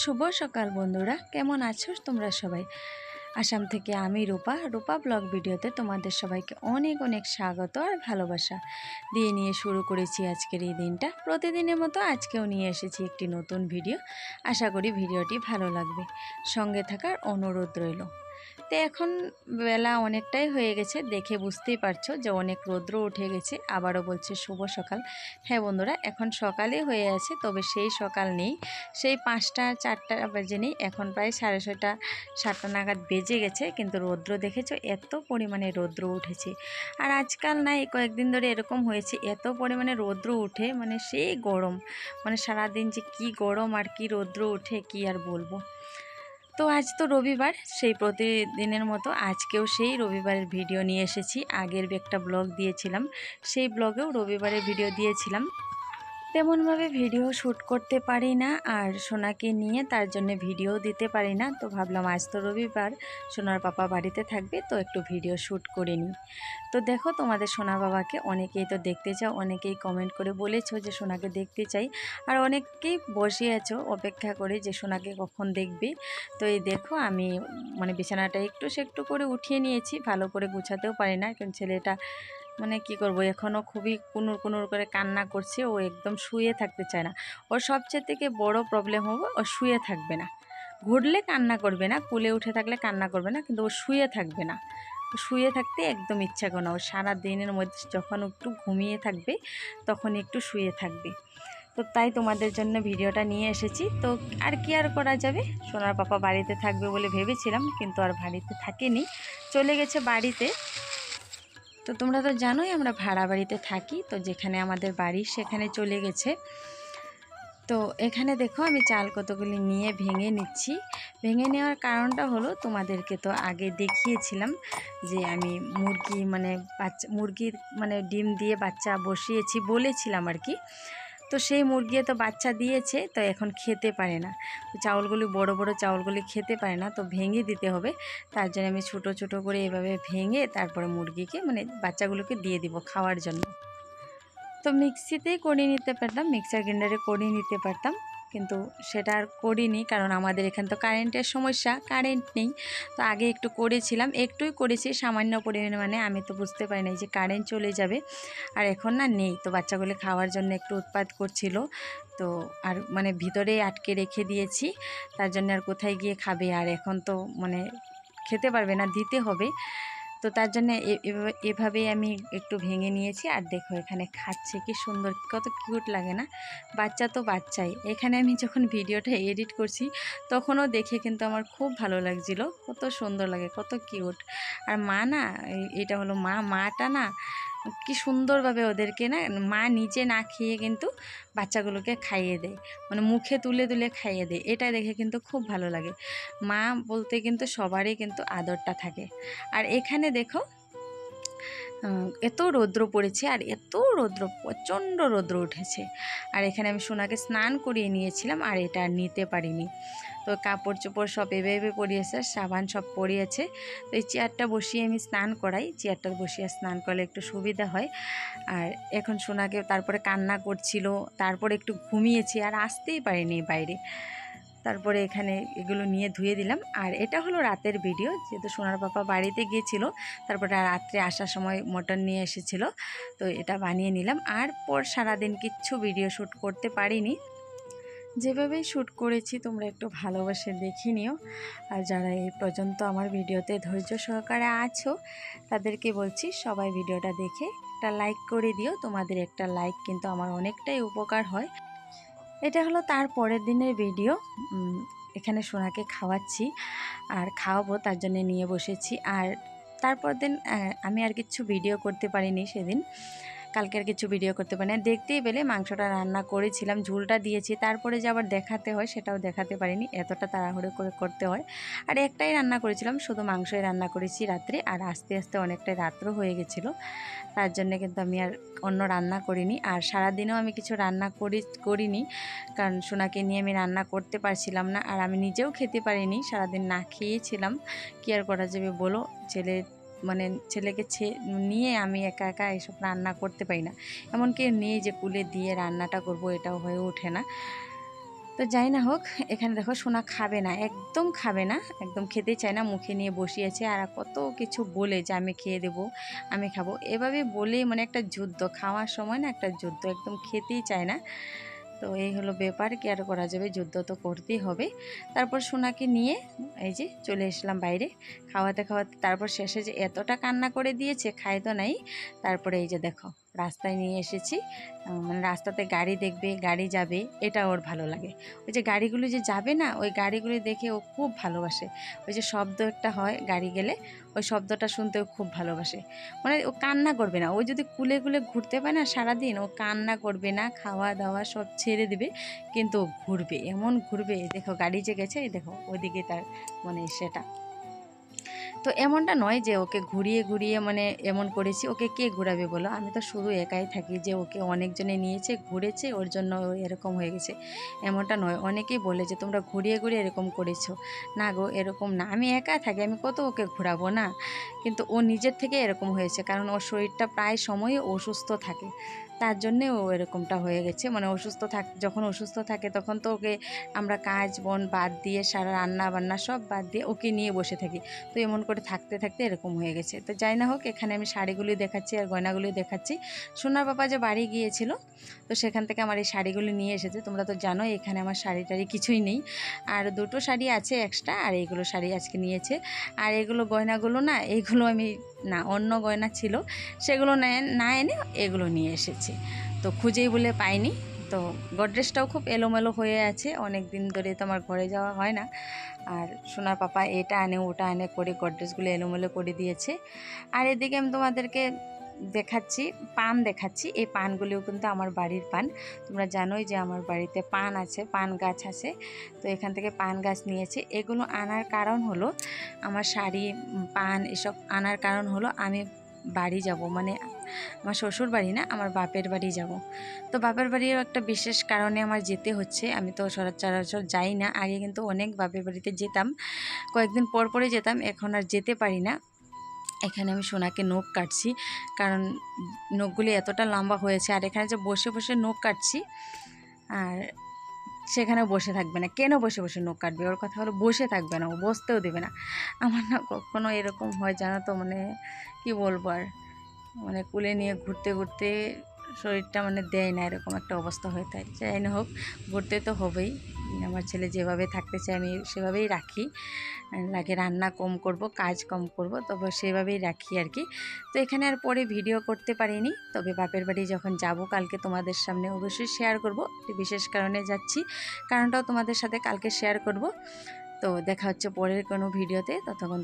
শুভ সকাল বন্ধুরা। কেমন আছো তোমরা সবাই? আসাম থেকে আমি রূপা। রূপা ব্লগ ভিডিওতে তোমাদের সবাইকে অনেক অনেক স্বাগত আর ভালোবাসা। দিয়ে নিয়ে শুরু করেছি আজকের এই দিনটা। প্রতিদিনের মতো আজকেও নিয়ে এসেছি একটি নতুন ভিডিও। আশা করি ভিডিওটি ভালো লাগবে। সঙ্গে থাকার অনুরোধ রইল। তো এখন বেলা অনেকটাই হয়ে গেছে, দেখে বুঝতেই পারছ যে অনেক রৌদ্র উঠে গেছে, আবারও বলছে শুভ সকাল। হ্যাঁ বন্ধুরা, এখন সকালে হয়ে আছে, তবে সেই সকাল নেই। সেই পাঁচটা, চারটা বেজে নেই, এখন প্রায় সাড়ে ছয়টা, সাতটা নাগাদ বেজে গেছে, কিন্তু রৌদ্র দেখেছ, এত পরিমাণে রৌদ্র উঠেছে। আর আজকাল না, এই কয়েকদিন ধরে এরকম হয়েছে, এত পরিমাণে রৌদ্র উঠে মানে সেই গরম মানে সারাদিন যে কি গরম আর কি রৌদ্র উঠে, কি আর বলব। তো আজ তো রবিবার, সেই প্রতিদিনের মতো আজকেও সেই রবিবারের ভিডিও নিয়ে এসেছি। আগের একটা ব্লগ দিয়েছিলাম, সেই ব্লগেও রবিবারের ভিডিও দিয়েছিলাম। তেমনভাবে ভিডিও শ্যুট করতে পারি না আর সোনাকে নিয়ে তার জন্য ভিডিও দিতে পারি না। তো ভাবলাম আজ তো রবিবার, সোনার পাপা বাড়িতে থাকবে তো একটু ভিডিও শ্যুট করে নিই। তো দেখো তোমাদের সোনা বাবাকে অনেকেই তো দেখতে চাও, অনেকেই কমেন্ট করে বলেছ যে সোনাকে দেখতে চাই আর অনেকেই বসে আছো অপেক্ষা করে যে সোনাকে কখন দেখবে। তো এই দেখো আমি মানে বিছানাটা একটু সে একটু করে উঠিয়ে নিয়েছি, ভালো করে গুছাতেও পারি না কারণ ছেলেটা মানে কি করব এখনও খুবই কুনুর কুনুর করে কান্না করছে, ও একদম শুয়ে থাকতে চায় না। ওর সবচেয়ে থেকে বড় প্রবলেম হবে, ও শুয়ে থাকবে না। ঘুরলে কান্না করবে না, কুলে উঠে থাকলে কান্না করবে না, কিন্তু ও শুয়ে থাকবে না। শুয়ে থাকতে একদম ইচ্ছা করে না, ও সারা দিনের মধ্যে যখন একটু ঘুমিয়ে থাকবে তখন একটু শুয়ে থাকবে। তো তাই তোমাদের জন্য ভিডিওটা নিয়ে এসেছি। তো আর কি আর করা যাবে? সোনার পাপা বাড়িতে থাকবে বলে ভেবেছিলাম, কিন্তু আর বাড়িতে থাকেনি। চলে গেছে বাড়িতে। তো তোমরা তো জানোই আমরা ভাড়া বাড়িতে থাকি, তো যেখানে আমাদের বাড়ি সেখানে চলে গেছে। তো এখানে দেখো আমি চাল কতগুলি নিয়ে ভেঙে নিচ্ছি। ভেঙে নেওয়ার কারণটা হলো তোমাদেরকে তো আগে দেখিয়েছিলাম যে আমি মুরগি মানে বাচ্চা, মুরগির মানে ডিম দিয়ে বাচ্চা বসিয়েছি বলেছিলাম আর কি। তো সেই মুরগি তো বাচ্চা দিয়েছে, তো এখন খেতে পারে না। চাউলগুলি, বড় বড় চাউলগুলি খেতে পারে না, তো ভেঙে দিতে হবে। তার জন্য আমি ছোট ছোট করে এভাবে ভেঙে তারপরে মুরগিকে মানে বাচ্চাগুলোকে দিয়ে দিব খাওয়ার জন্য। তো মিক্সিতেই করে নিতে পারতাম, মিক্সার গ্রাইন্ডারে করে নিতে পারতাম। কিন্তু সেটা আর করিনি কারণ আমাদের এখানে তো কারেন্টের সমস্যা কারেন্ট নেই। তো আগে একটু করেছিলাম, একটুই করেছি, সামান্য পরিমাণে মানে আমি তো বুঝতে পারি নাই যে কারেন্ট চলে যাবে। আর এখন না নেই, তো বাচ্চাগুলো খাওয়ার জন্য একটু উৎপাত করছিল। তো আর মানে ভিতরে আটকে রেখে দিয়েছি, তার জন্য আর কোথায় গিয়ে খাবে? আর এখন তো মানে খেতে পারবে না, দিতে হবে। তো তার জন্য এভাবেই আমি একটু ভেঙে নিয়েছি। আর দেখো এখানে খাচ্ছে, কি সুন্দর, কত কিউট লাগে না? বাচ্চা তো বাচ্চাই। এখানে আমি যখন ভিডিওটা এডিট করছি, তখনও দেখে কিন্তু আমার খুব ভালো লাগছিল। কত সুন্দর লাগে, কত কিউট। আর মা না এটা হলো মা, মাটা না কি সুন্দরভাবে ওদেরকে না, মা নিজে না খেয়ে কিন্তু বাচ্চাগুলোকে খাইয়ে দেয়। মানে মুখে তুলে তুলে খাইয়ে দেয়। এটা দেখে কিন্তু খুব ভালো লাগে। মা বলতে কিন্তু সবারই কিন্তু আদরটা থাকে। আর এখানে দেখো এত রৌদ্র পড়েছে আর এত রৌদ্র, প্রচণ্ড রৌদ্র উঠেছে। আর এখানে আমি সোনাকে স্নান করিয়ে নিয়েছিলাম আর এটা আর নিতে পারিনি। তো কাপড় চোপড় সব এবে এবে পরিয়েছে, সাবান সব পরিয়েছে। তো এই চেয়ারটা বসিয়ে আমি স্নান করাই। চেয়ারটা বসিয়ে স্নান করলে একটু সুবিধা হয়। আর এখন সোনাকে তারপরে কান্না করছিল, তারপরে একটু ঘুমিয়েছি আর আসতেই পারিনি বাইরে। তারপরে এখানে এগুলো নিয়ে ধুয়ে দিলাম। আর এটা হলো রাতের ভিডিও যেহেতু সোনার পাপা বাড়িতে গিয়েছিল, তারপরে রাত্রে আসার সময় মটন নিয়ে এসেছিল, তো এটা বানিয়ে নিলাম। আর পর সারাদিন কিচ্ছু ভিডিও শ্যুট করতে পারিনি। যেভাবেই শ্যুট করেছি, তোমরা একটু ভালোবাসে দেখে নিও। আর যারা এই পর্যন্ত আমার ভিডিওতে ধৈর্য সহকারে আছো, তাদেরকে বলছি, সবাই ভিডিওটা দেখে একটা লাইক করে দিও। তোমাদের একটা লাইক কিন্তু আমার অনেকটাই উপকার হয়। এটা হলো তার পরের দিনের ভিডিও। এখানে সোনাকে খাওয়াচ্ছি আর খাওয়াবো, তার জন্য নিয়ে বসেছি। আর তারপর দিন আমি আর কিছু ভিডিও করতে পারিনি সেদিন। কালকে আর কিছু ভিডিও করতে পারি না। দেখতেই পেলে মাংসটা রান্না করেছিলাম, ঝুলটা দিয়েছি, তারপরে যে আবার দেখাতে হয় সেটাও দেখাতে পারিনি, এতটা তাড়াহুড়ো করে করতে হয়। আর একটাই রান্না করেছিলাম, শুধু মাংসই রান্না করেছি রাত্রে, আর আস্তে আস্তে অনেকটাই রাত্র হয়ে গেছিল। তার জন্য কিন্তু আমি আর অন্য রান্না করিনি, আর সারাদিনও আমি কিছু রান্না করি, করিনি, কারণ সোনাকে নিয়ে আমি রান্না করতে পারছিলাম না, আর আমি নিজেও খেতে পারিনি, সারাদিন না খেয়েছিলাম। কি আর করা যাবে বলো? ছেলে মানে ছেলেকে নিয়ে আমি একা একা এসব রান্না করতে পারি না। এমনকি নেই যে কুলে দিয়ে রান্নাটা করব এটাও হয়ে ওঠে না। তো যাই না হোক, এখানে দেখো সোনা খাবে না, একদম খাবে না, একদম খেতেই চায় না, মুখে নিয়ে বসিয়েছে আর কত কিছু বলে যে আমি খেয়ে দেবো, আমি খাব। এভাবে বলেই মানে একটা যুদ্ধ, খাওয়ার সময় না একটা যুদ্ধ, একদম খেতেই চায় না। তো এই হলো ব্যাপার, কি আর করা যাবে? যুদ্ধ তো করতেই হবে। তারপর সোনাকে নিয়ে এই যে চলে এসলাম বাইরে খাওয়াতে খাওয়াতে। তারপর শেষে যে এতটা কান্না করে দিয়েছে, খায় তো নাই। তারপরে এই যে দেখো রাস্তায় নিয়ে এসেছি। মানে রাস্তাতে গাড়ি দেখবে, গাড়ি যাবে, এটা ওর ভালো লাগে। ওই যে গাড়িগুলো যে যাবে না, ওই গাড়িগুলি দেখে ও খুব ভালোবাসে। ওই যে শব্দ একটা হয় গাড়ি গেলে, ওই শব্দটা শুনতে ও খুব ভালোবাসে। মানে ও কান্না করবে না। ও যদি কুলে কুলে ঘুরতে পায় না সারাদিন, ও কান্না করবে না, খাওয়া দাওয়া সব ছেড়ে দেবে, কিন্তু ঘুরবে, এমন ঘুরবে। দেখো গাড়ি যে গেছে দেখো, ওইদিকে তার মানে সেটা। তো এমনটা নয় যে ওকে ঘুরিয়ে ঘুরিয়ে মানে এমন করেছি, ওকে কে ঘুরাবে বলো? আমি তো শুধু একাই থাকি যে ওকে অনেকজনে নিয়েছে, ঘুরেছে, ওর জন্য এরকম হয়ে গেছে। এমনটা নয়। অনেকেই বলে যে, তোমরা ঘুরিয়ে ঘুরিয়ে এরকম করেছ। না গো, এরকম না। আমি একা থাকি, আমি কত ওকে ঘোরাবো না? কিন্তু ও নিজের থেকে এরকম হয়েছে। কারণ ওর শরীরটা প্রায় সময়ই অসুস্থ থাকে। তার জন্যে ও এরকমটা হয়ে গেছে। মানে অসুস্থ থাক, যখন অসুস্থ থাকে তখন তো ওকে আমরা কাজ, বন বাদ দিয়ে সারা রান্না বান্না সব বাদ দিয়ে ওকে নিয়ে বসে থাকি। তো এমন করে থাকতে থাকতে এরকম হয়ে গেছে। তো যাই না হোক, এখানে আমি শাড়িগুলি দেখাচ্ছি আর গয়নাগুলি দেখাচ্ছি। সোনার বাবা যে বাড়ি গিয়েছিল, তো সেখান থেকে আমার এই শাড়িগুলি নিয়ে এসেছে। তোমরা তো জানো এখানে আমার শাড়ি টাড়ি কিছুই নেই। আর দুটো শাড়ি আছে এক্সট্রা আর এইগুলো শাড়ি আজকে নিয়েছে। আর এগুলো গয়নাগুলো না এইগুলো আমি, না, অন্য গয়না ছিল, সেগুলো না এনে এগুলো নিয়ে এসেছি। তো খুঁজেই বলে পাইনি। তো গডরেজটাও খুব এলোমেলো হয়ে আছে। অনেক দিন ধরে তো আমার ঘরে যাওয়া হয় না। আর সোনার পাপা এটা আনে, ওটা আনে করে গডরেজগুলো এলোমেলো করে দিয়েছে। আর এদিকে আমি তোমাদেরকে দেখাচ্ছি, পান দেখাচ্ছি। এই পানগুলিও কিন্তু আমার বাড়ির পান। তোমরা জানোই যে আমার বাড়িতে পান আছে, পান গাছ আছে। তো এখান থেকে পান গাছ নিয়েছে। এগুলো আনার কারণ হলো আমার শাড়ি পান এসব আনার কারণ হলো আমি বাড়ি যাব। মানে আমার শ্বশুর বাড়ি না, আমার বাপের বাড়ি যাব। তো বাপের বাড়ির একটা বিশেষ কারণে আমার যেতে হচ্ছে। আমি তো সচরাচর যাই না। আগে কিন্তু অনেক বাপের বাড়িতে যেতাম। কয়েকদিন পর পরে যেতাম। এখন আর যেতে পারি না। এখানে আমি সোনাকে নখ কাটছি। কারণ নখগুলি এতটা লম্বা হয়েছে। আর এখানে যে বসে বসে নখ কাটছি, আর সেখানে বসে থাকবে না। কেন বসে বসে নখ কাটবে? ওর কথা হলো বসে থাকবে না, ও বসতেও দেবে না। আমার না কখনো এরকম হয় জানো তো মানে কি বলব আর? মানে কুলে নিয়ে ঘুরতে ঘুরতে শরীরটা মানে দেয় না, এরকম একটা অবস্থা হয়ে থাকে। যাই না হোক, ঘুরতে তো হবেই। আমার ছেলে যেভাবে থাকতে চায়, আমি সেভাবেই রাখি। লাগে রান্না কম করব, কাজ কম করব, তবে সেভাবেই রাখি আর কি। তো এখানে আর পরে ভিডিও করতে পারিনি। তবে বাপের বাড়ি যখন যাব, কালকে তোমাদের সামনে অবশ্যই শেয়ার করব। একটি বিশেষ কারণে যাচ্ছি, কারণটাও তোমাদের সাথে কালকে শেয়ার করব। তো দেখা হচ্ছে পরের কোনো ভিডিওতে। ততক্ষণ